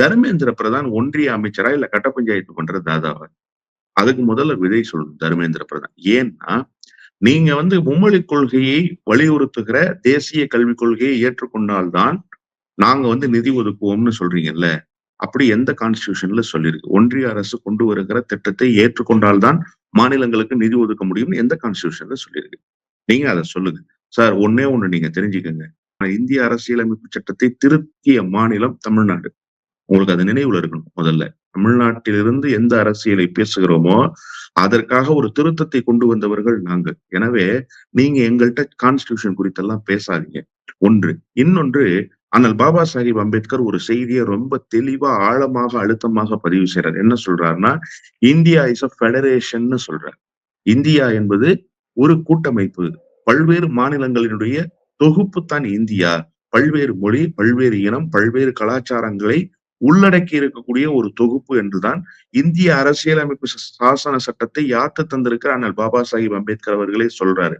தர்மேந்திர பிரதான் ஒன்றிய அமைச்சரா இல்ல கட்ட பஞ்சாயத்து பண்ற தாதாவா? அதுக்கு முதல்ல விதை சொல்லணும் தர்மேந்திர பிரதான். ஏன்னா நீங்க வந்து மும்மொழி கொள்கையை வலியுறுத்துகிற தேசிய கல்விக் கொள்கையை ஏற்றுக்கொண்டால்தான் நாங்க வந்து நிதி ஒதுக்குவோம்னு சொல்றீங்கல்ல? அப்படி எந்த கான்ஸ்டியூஷன்ல சொல்லியிருக்கு? ஒன்றிய அரசு கொண்டு வருகிற திட்டத்தை ஏற்றுக்கொண்டால்தான் மாநிலங்களுக்கு நிதி ஒதுக்க முடியும்னு எந்த கான்ஸ்டியூஷன்ல சொல்லியிருக்கு? நீங்க அதை சொல்லுங்க. சார் ஒன்னே ஒண்ணு நீங்க தெரிஞ்சுக்கோங்க. இந்திய அரசியலமைப்பு சட்டத்தை திருத்திய மாநிலம் தமிழ்நாடு. உங்களுக்கு அது நினைவுல இருக்கணும் முதல்ல. தமிழ்நாட்டிலிருந்து எந்த அரசியலை பேசுகிறோமோ அதற்காக ஒரு திருத்தத்தை கொண்டு வந்தவர்கள் நாங்கள். எனவே நீங்க எங்கள்கிட்ட கான்ஸ்டியூஷன் குறித்தெல்லாம் பேசாதீங்க. ஒன்று. இன்னொன்று ஆனால் பாபா சாஹிப் அம்பேத்கர் ஒரு செய்தியை ரொம்ப தெளிவா ஆழமாக அழுத்தமாக பதிவு செய்யறார் என்ன சொல்றாருன்னா இந்தியா இஸ் அ ஃபெடரேஷன் சொல்றார். இந்தியா என்பது ஒரு கூட்டமைப்பு. பல்வேறு மாநிலங்களினுடைய தொகுப்பு தான் இந்தியா. பல்வேறு மொழி பல்வேறு இனம் பல்வேறு கலாச்சாரங்களை உள்ளடக்கி இருக்கக்கூடிய ஒரு தொகுப்பு என்றுதான் இந்திய அரசியலமைப்பு சாசன சட்டத்தை யாத்து தந்திருக்கிற அண்ணல் பாபா சாஹிப் அம்பேத்கர் அவர்களே சொல்றாரு.